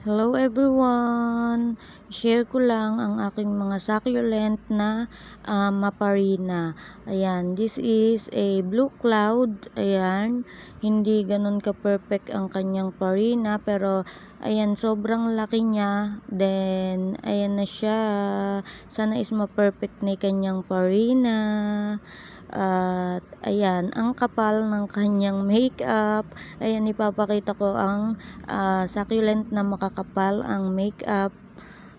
Hello everyone! Share ko lang ang aking mga succulent na uh, maparina. Ayan, this is a blue cloud. Ayan, hindi ganun ka-perfect ang kanyang parina pero ayan, sobrang laki niya. Then, ayan na siya. Sana is ma-perfect na kanyang parina. At ayan, ang kapal ng kanyang makeup. Ayan, ipapakita ko ang uh, succulent na makakapal ang makeup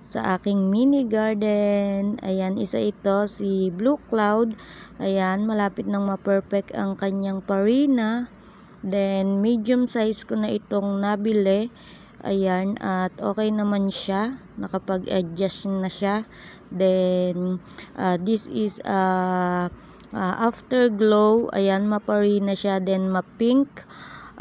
sa aking mini garden. Ayan, isa ito si Blue Cloud. Ayan, malapit nang ma-perfect ang kanyang parina. Then, medium size ko na itong nabili. Ayan, at okay naman siya. Nakapag-adjust na siya. Then, uh, this is a uh, uh, afterglow. Ayan, maparina siya. Then, ma-pink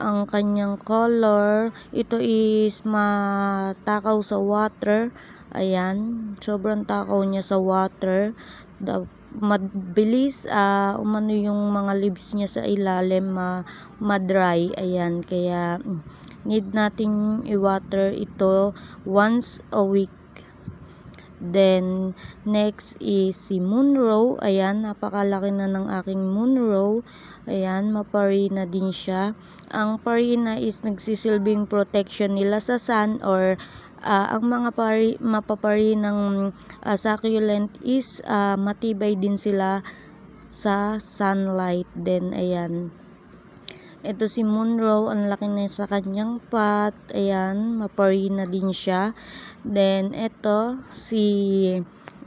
ang kanyang color. Ito is matakaw sa water. Ayan, sobrang takaw niya sa water. The, mabilis uh, umano yung mga leaves niya sa ilalim ma, ma-dry. Ayan, kaya mm, need nating i-water ito once a week. Then, next is si Munro. Ayan, napakalaki na ng aking Munro. Ayan, maparina din siya. Ang parina is nagsisilbing protection nila sa sun or uh, ang mga pari, mapapari ng uh, succulent is uh, matibay din sila sa sunlight then ayan ito si Munro ang laki na sa kanyang pot. Ayan maparina din siya. Then ito si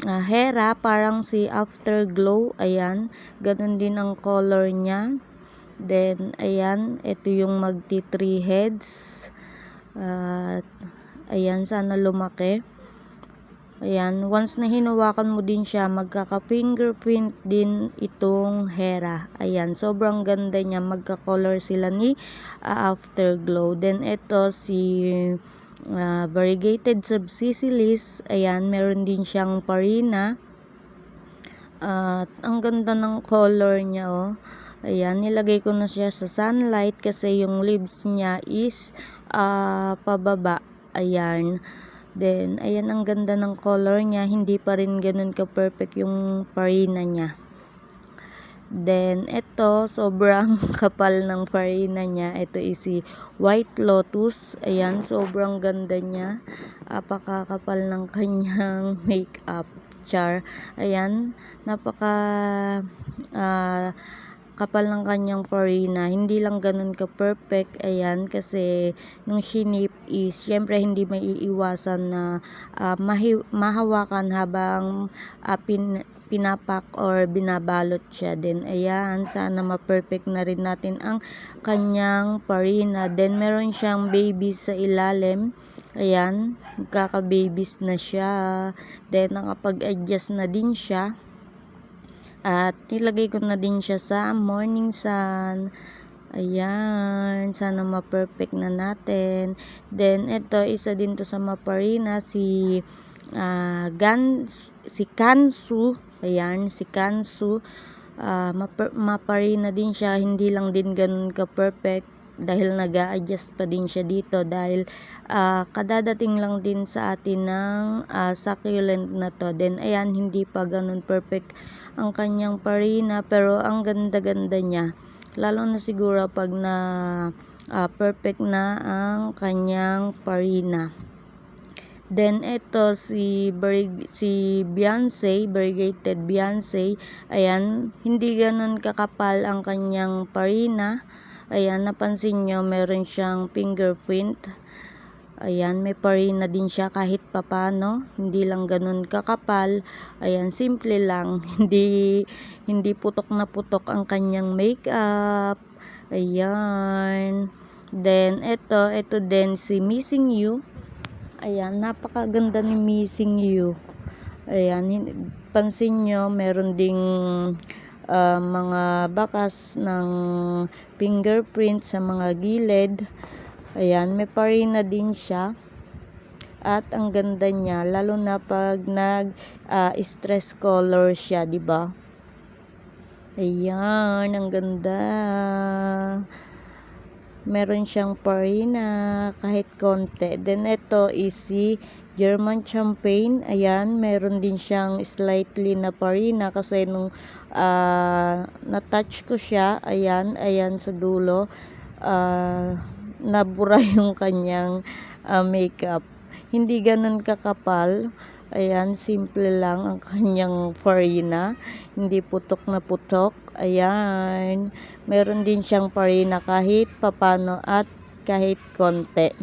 uh, Hera parang si Afterglow. Ayan ganun din ang color niya. Then ayan ito yung magti 3 heads. At uh, Ayan, sana lumaki. Ayan, once na hinawakan mo din siya, magkaka-fingerprint din itong Hera. Ayan, sobrang ganda niya. Magka-color sila ni uh, Afterglow. Then, ito si uh, Variegated Subsicilis. Ayan, meron din siyang parina. At uh, ang ganda ng color niya, oh. Ayan, nilagay ko na siya sa sunlight kasi yung leaves niya is uh, pababa. Ayan. Then, ayan ang ganda ng color niya. Hindi pa rin ganun ka-perfect yung farina niya. Then, ito, sobrang kapal ng farina niya. Ito is si White Lotus. Ayan, sobrang ganda niya. Apakakapal ng kanyang makeup. Char. Ayan, napaka uh, kapal ng kanyang farina. Hindi lang ganun ka-perfect. Ayan, kasi nung shinip is, syempre hindi may iiwasan na uh, mahi- mahawakan habang uh, pin pinapak or binabalot siya. Then, ayan, sana ma-perfect na rin natin ang kanyang farina. Then, meron siyang babies sa ilalim. Ayan, kaka-babies na siya. Then, nakapag-adjust na din siya. At nilagay ko na din siya sa morning sun. Ayan, sana ma-perfect na natin. Then, ito, isa din to sa maparina, si uh, Gan, si Kansu. Ayan, si Kansu. Uh, maparina din siya, hindi lang din ganun ka-perfect dahil nag adjust pa din siya dito dahil uh, kadadating lang din sa atin ng uh, succulent na to then ayan hindi pa ganun perfect ang kanyang parina pero ang ganda-ganda niya lalo na siguro pag na uh, perfect na ang kanyang parina Then ito si Brig si Beyonce, variegated Beyonce. Ayan, hindi ganoon kakapal ang kanyang parina. Ayan, napansin nyo, meron siyang fingerprint. Ayan, may parina din siya kahit papano. Hindi lang ganun kakapal. Ayan, simple lang. hindi, hindi putok na putok ang kanyang makeup. Ayan. Then, ito, ito din si Missing You. Ayan, napakaganda ni Missing You. Ayan, pansin nyo, meron ding uh, mga bakas ng fingerprint sa mga gilid. Ayan, may parina din siya. At ang ganda niya, lalo na pag nag uh, stress color siya, 'di ba? Ayan, ang ganda. meron siyang parina kahit konti. Then ito is si German Champagne. Ayan, meron din siyang slightly na parina kasi nung ah, na-touch ko siya, ayan, ayan sa dulo, ah, nabura yung kanyang ah, makeup. Hindi ganun kakapal. Ayan, simple lang ang kanyang farina. Hindi putok na putok. Ayan. Meron din siyang farina kahit papano at kahit konti.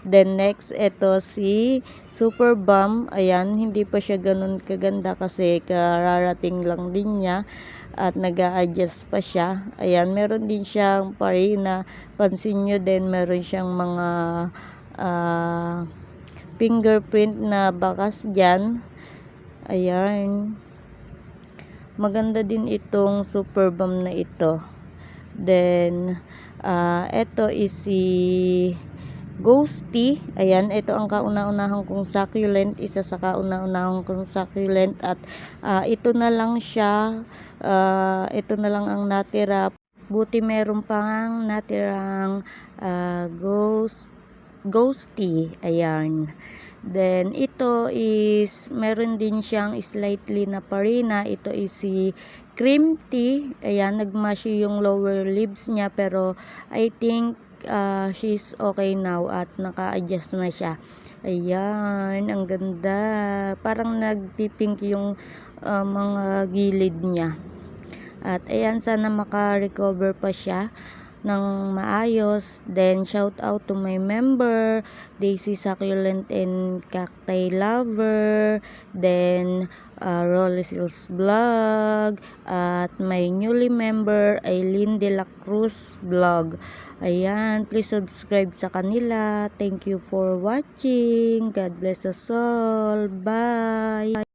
Then next, ito si Super Bum. Ayan, hindi pa siya ganun kaganda kasi kararating lang din niya at nag adjust pa siya. Ayan, meron din siyang farina. Pansin nyo din, meron siyang mga ah, fingerprint na bakas dyan. Ayan. Maganda din itong super bomb na ito. Then, ah ito is si Ghosty. Ayan, ito ang kauna-unahang kong succulent. Isa sa kauna-unahang kong succulent. At ah, ito na lang siya. ah, ito na lang ang natira. Buti meron pang natirang ah, ghost ghosty. Ayan. Then, ito is, meron din siyang slightly na parina. Ito is si cream tea. Ayan, nagmashi yung lower lips niya. Pero, I think, ah, she's okay now at naka-adjust na siya. Ayan, ang ganda. Parang nagpipink yung ah, mga gilid niya. At ayan, sana maka-recover pa siya ng maayos. Then, shout out to my member, Daisy Succulent and Cacti Lover. Then, uh, Rolly Sills Vlog. At my newly member, Aileen De La Cruz Vlog. Ayan, please subscribe sa kanila. Thank you for watching. God bless us all. Bye!